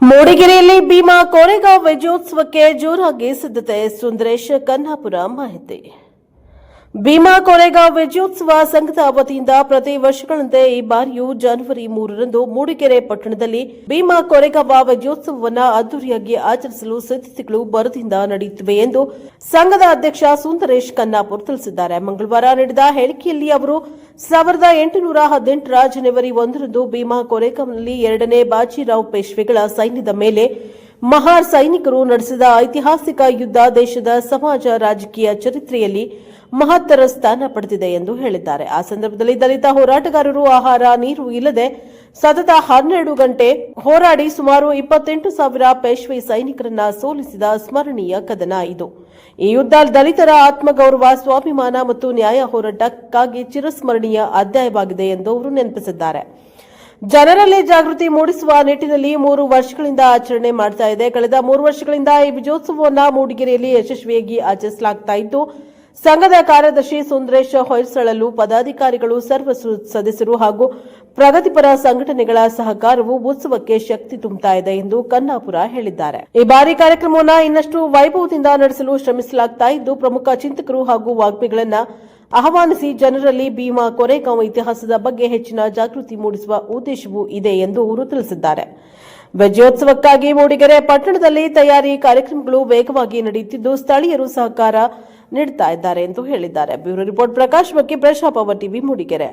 ಮೂಡಿಗೆರೆಯಲ್ಲಿ ಭೀಮಾ ಕೋರೆಗಾಂವ್ ವಿಜಯೋತ್ಸವಕ್ಕೆ ಜೋರಾಗಿ ಸಿದ್ಧತೆ ಸುಂದರೇಶ್ ಕನ್ನಾಪುರ ಮಾಹಿತಿ. ಭೀಮಾ ಕೊರೆಗಾಂವ್ ವಿಜಯೋತ್ಸವ ಸಂಘದ ವತಿಯಿಂದ ಪ್ರತಿ ವರ್ಷಗಳಂತೆ ಈ ಬಾರಿಯೂ ಜನವರಿ ಮೂರರಂದು ಮೂಡಿಗೆರೆ ಪಟ್ಟಣದಲ್ಲಿ ಭೀಮಾ ಕೊರೆಗಾಂವ ವಿಜಯೋತ್ಸವವನ್ನು ಅದ್ದೂರಿಯಾಗಿ ಆಚರಿಸಲು ಸಿದ್ಧತೆಗಳು ಬರದಿಂದ ನಡೆಯುತ್ತಿವೆ ಎಂದು ಸಂಘದ ಅಧ್ಯಕ್ಷ ಸುಂದರೇಶ್ ಕನ್ನಾಪುರ್ ತಿಳಿಸಿದ್ದಾರೆ. ಮಂಗಳವಾರ ನೀಡಿದ ಹೇಳಿಕೆಯಲ್ಲಿ ಅವರು, ಸಾವಿರದ ಎಂಟುನೂರ ಹದಿನೆಂಟರ ಜನವರಿ ಒಂದರಂದು ಭೀಮಾ ಕೊರೆಗಾಂವ್ನಲ್ಲಿ ಎರಡನೇ ಬಾಜಿರಾವ್ ಪೇಶ್ವೆಗಳ ಸೈನ್ಯದ ಮೇಲೆ ಮಹಾರ್ ಸೈನಿಕರು ನಡೆಸಿದ ಐತಿಹಾಸಿಕ ಯುದ್ಧ ದೇಶದ ಸಮಾಜ ರಾಜಕೀಯ ಚರಿತ್ರೆಯಲ್ಲಿ ಮಹತ್ತರ ಸ್ಥಾನ ಪಡೆದಿದೆ ಎಂದು ಹೇಳಿದ್ದಾರೆ. ಆ ಸಂದರ್ಭದಲ್ಲಿ ದಲಿತ ಹೋರಾಟಗಾರರು ಆಹಾರ, ನೀರು ಇಲ್ಲದೆ ಸತತ ಹನ್ನೆರಡು ಗಂಟೆ ಹೋರಾಡಿ ಸುಮಾರು ಇಪ್ಪತ್ತೆಂಟು ಸಾವಿರ ಪೇಶ್ವೆ ಸೈನಿಕರನ್ನ ಸೋಲಿಸಿದ ಸ್ಮರಣೀಯ ಕದನ ಇದು. ಈ ಯುದ್ಧ ದಲಿತರ ಆತ್ಮಗೌರವ, ಸ್ವಾಭಿಮಾನ ಮತ್ತು ನ್ಯಾಯ ಹೋರಾಟಕ್ಕಾಗಿ ಚಿರಸ್ಮರಣೀಯ ಅಧ್ಯಾಯವಾಗಿದೆ ಎಂದು ಅವರು ನೆನಪಿಸಿದ್ದಾರೆ. ಜನರಲ್ಲಿ ಜಾಗೃತಿ ಮೂಡಿಸುವ ನಿಟ್ಟಿನಲ್ಲಿ ಮೂರು ವರ್ಷಗಳಿಂದ ಆಚರಣೆ ಮಾಡ್ತಾ ಇದೆ. ಕಳೆದ ಮೂರು ವರ್ಷಗಳಿಂದ ಈ ವಿಜಯೋತ್ಸವವನ್ನು ಮೂಡಿಗೆರೆಯಲ್ಲಿ ಯಶಸ್ವಿಯಾಗಿ ಆಚರಿಸಲಾಗ್ತಾ ಇದ್ದು, ಸಂಘದ ಕಾರ್ಯದರ್ಶಿ ಸುಂದರೇಶ್ ಹೊಯ್ಸಳಲು ಪದಾಧಿಕಾರಿಗಳು ಸರ್ವ ಸದಸ್ಯರು ಹಾಗೂ ಪ್ರಗತಿಪರ ಸಂಘಟನೆಗಳ ಸಹಕಾರವು ಉತ್ಸವಕ್ಕೆ ಶಕ್ತಿ ತುಂಬುತ್ತಾ ಇದೆ ಎಂದು ಕನ್ನಾಪುರ ಹೇಳಿದ್ದಾರೆ. ಈ ಬಾರಿ ಕಾರ್ಯಕ್ರಮವನ್ನು ಇನ್ನಷ್ಟು ವೈಭವದಿಂದ ನಡೆಸಲು ಶ್ರಮಿಸಲಾಗ್ತಾ ಇದ್ದು, ಪ್ರಮುಖ ಚಿಂತಕರು ಹಾಗೂ ವಾಗ್ಮಿಗಳನ್ನ ಆಹ್ವಾನಿಸಿ ಜನರಲ್ಲಿ ಭೀಮಾ ಕೊರೆಗಾಂವ್ ಇತಿಹಾಸದ ಬಗ್ಗೆ ಹೆಚ್ಚಿನ ಜಾಗೃತಿ ಮೂಡಿಸುವ ಉದ್ದೇಶವೂ ಇದೆ ಎಂದು ಅವರು ತಿಳಿಸಿದ್ದಾರೆ. ವಿಜಯೋತ್ಸವಕ್ಕಾಗಿ ಮೂಡಿಗೆರೆ ಪಟ್ಟಣದಲ್ಲಿ ತಯಾರಿ ಕಾರ್ಯಕ್ರಮಗಳು ವೇಗವಾಗಿ ನಡೆಯುತ್ತಿದ್ದು, ಸ್ಥಳೀಯರು ಸಹಕಾರ ನೀಡುತ್ತಿದ್ದಾರೆ ಎಂದು ಹೇಳಿದ್ದಾರೆ. ಬ್ಯೂರೋ ರಿಪೋರ್ಟ್ ಪ್ರಕಾಶ್ ಬಗ್ಗೆ ಪ್ರಶಾಪ ಟಿವಿ ಮೂಡಿಗೆರೆ.